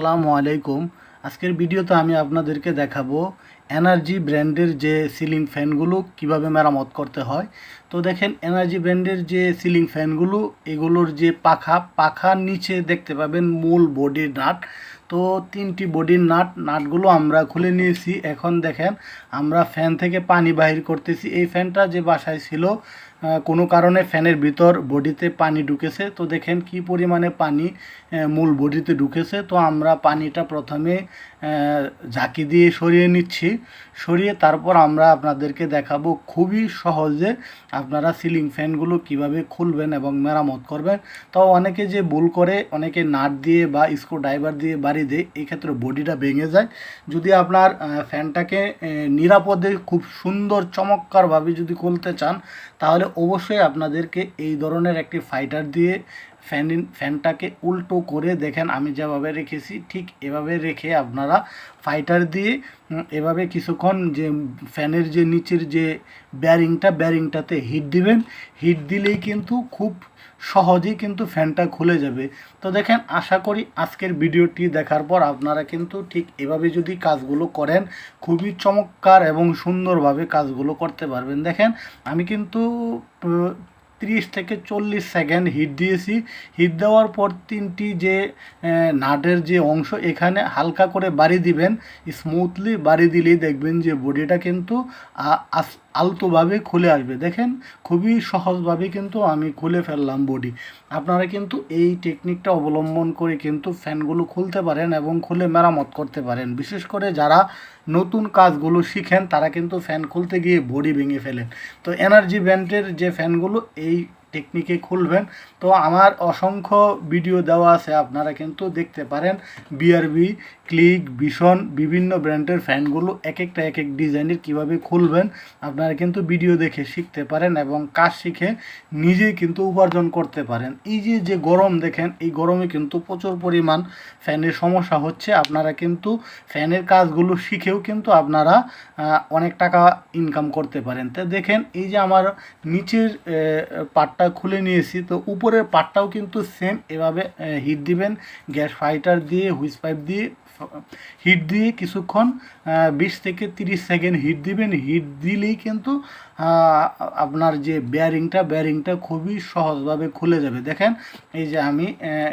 আসসালামু আলাইকুম। আজকের ভিডিওতে আমি আপনাদেরকে দেখাবো এনার্জি ব্র্যান্ডের যে সিলিং ফ্যানগুলো কীভাবে মেরামত করতে হয়। তো দেখেন, এনার্জি ব্র্যান্ডের যে সিলিং ফ্যানগুলো, এগুলোর যে পাখা পাখার নিচে দেখতে পাবেন মূল বডির নাট। তো তিনটি বডির নাট, নাটগুলো আমরা খুলে নিয়েছি। এখন দেখেন, আমরা ফ্যান থেকে পানি বাহির করতেছি। এই ফ্যানটা যে বাসায় ছিল কোনো কারণে ফ্যানের ভিতর বডিতে পানি ঢুকেছে। তো দেখেন, কি পরিমাণে পানি মূল বডিতে ঢুকেছে। তো আমরা পানিটা প্রথমে ঝাঁকি দিয়ে সরিয়ে নিচ্ছি। সরিয়ে তারপর আমরা আপনাদেরকে দেখাবো খুবই সহজে আপনারা সিলিং ফ্যানগুলো কীভাবে খুলবেন এবং মেরামত করবেন। তো অনেকে যে ভুল করে, অনেকে নাট দিয়ে বা স্ক্রু ড্রাইভার দিয়ে বাড়ি দেয় এই ক্ষেত্রে বডিটা ভেঙে যায়। যদি আপনার ফ্যানটাকে নিরাপদে খুব সুন্দর চমৎকারভাবে যদি খুলতে চান, তাহলে অবশ্যই আপনাদেরকে এই ধরনের একটি ফাইটার দিয়ে ফ্যান ফ্যানটাকে উল্টো করে দেখেন, আমি যেভাবে রেখেছি, ঠিক এভাবে রেখে আপনারা ফাইটার দিয়ে এভাবে কিছুক্ষণ যে ফ্যানের যে নিচের যে ব্যারিংটা ব্যারিংটাতে হিট দিবেন। হিট দিলেই কিন্তু খুব সহজেই কিন্তু ফ্যানটা খুলে যাবে। তো দেখেন, আশা করি আজকের ভিডিওটি দেখার পর আপনারা কিন্তু ঠিক এভাবে যদি কাজগুলো করেন, খুবই চমৎকার এবং সুন্দরভাবে কাজগুলো করতে পারবেন। দেখেন, আমি কিন্তু তিরিশ থেকে চল্লিশ সেকেন্ড হিট দিয়েছি। হিট দেওয়ার পর তিনটি যে নাটের যে অংশ, এখানে হালকা করে বাড়ি দিবেন। স্মুথলি বাড়ি দিলেই দেখবেন যে বডিটা কিন্তু আস্তে আস- আলতোভাবে খুলে আসবে। দেখেন, খুবই সহজভাবে কিন্তু আমি খুলে ফেললাম বডি আপনারা কিন্তু এই টেকনিকটা অবলম্বন করে কিন্তু ফ্যানগুলো খুলতে পারেন এবং খুলে মেরামত করতে পারেন। বিশেষ করে যারা নতুন কাজগুলো শিখেন, তারা কিন্তু ফ্যান খুলতে গিয়ে বডি ভেঙে ফেলেন। তো এনার্জি ব্যান্ডের যে ফ্যানগুলো এই টেকনিকে খুলবেন। তো আমার অসংখ্য ভিডিও দেওয়া আছে, আপনারা কিন্তু দেখতে পারেন। বিআরবি ক্লিক ভীষণ বিভিন্ন ব্র্যান্ডের ফ্যানগুলো এক একটা এক এক ডিজাইনের কীভাবে খুলবেন, আপনারা কিন্তু ভিডিও দেখে শিখতে পারেন এবং কাজ শিখে নিজেই কিন্তু উপার্জন করতে পারেন। এই যে যে গরম দেখেন, এই গরমে কিন্তু প্রচুর পরিমাণ ফ্যানের সমস্যা হচ্ছে। আপনারা কিন্তু ফ্যানের কাজগুলো শিখেও কিন্তু আপনারা অনেক টাকা ইনকাম করতে পারেন। তো দেখেন, এই যে আমার নিচের পার্টটা খুলে নিয়েছি। তো উপরের পার্টটাও কিন্তু সেম এভাবে হিট দিবেন। গ্যাস ফাইটার দিয়ে হুইস পাইপ দিয়ে হিট দিয়ে কিছুক্ষণ বিশ থেকে তিরিশ সেকেন্ড হিট দিবেন। হিট দিলেই কিন্তু আপনার যে বেয়ারিংটা বেয়ারিংটা খুবই সহজভাবে খুলে যাবে। দেখেন, এই যে আমি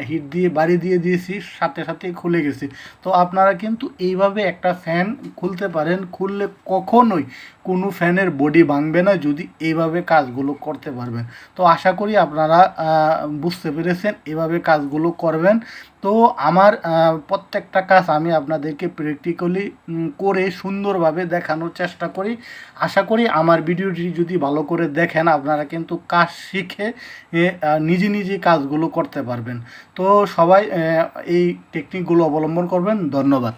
হিট দিয়ে বাড়ি দিয়ে দিয়েছি, সাথে সাথেই খুলে গেছি। তো আপনারা কিন্তু এইভাবে একটা ফ্যান খুলতে পারেন। খুললে কখনোই কোনো ফ্যানের বডি ভাঙবে না যদি এইভাবে কাজগুলো করতে পারবেন। তো আশা করি আপনারা বুঝতে পেরেছেন, এভাবে কাজগুলো করবেন। তো আমার প্রত্যেকটা কাজ আমি আপনাদেরকে প্র্যাকটিক্যালি করে সুন্দরভাবে দেখানোর চেষ্টা করি। আশা করি আমার ভিডিওটি যদি ভালো করে দেখেন, আপনারা কিন্তু কাজ শিখে নিজে নিজে কাজগুলো করতে পারবেন। তো সবাই এই টেকনিকগুলো অবলম্বন করবেন। ধন্যবাদ।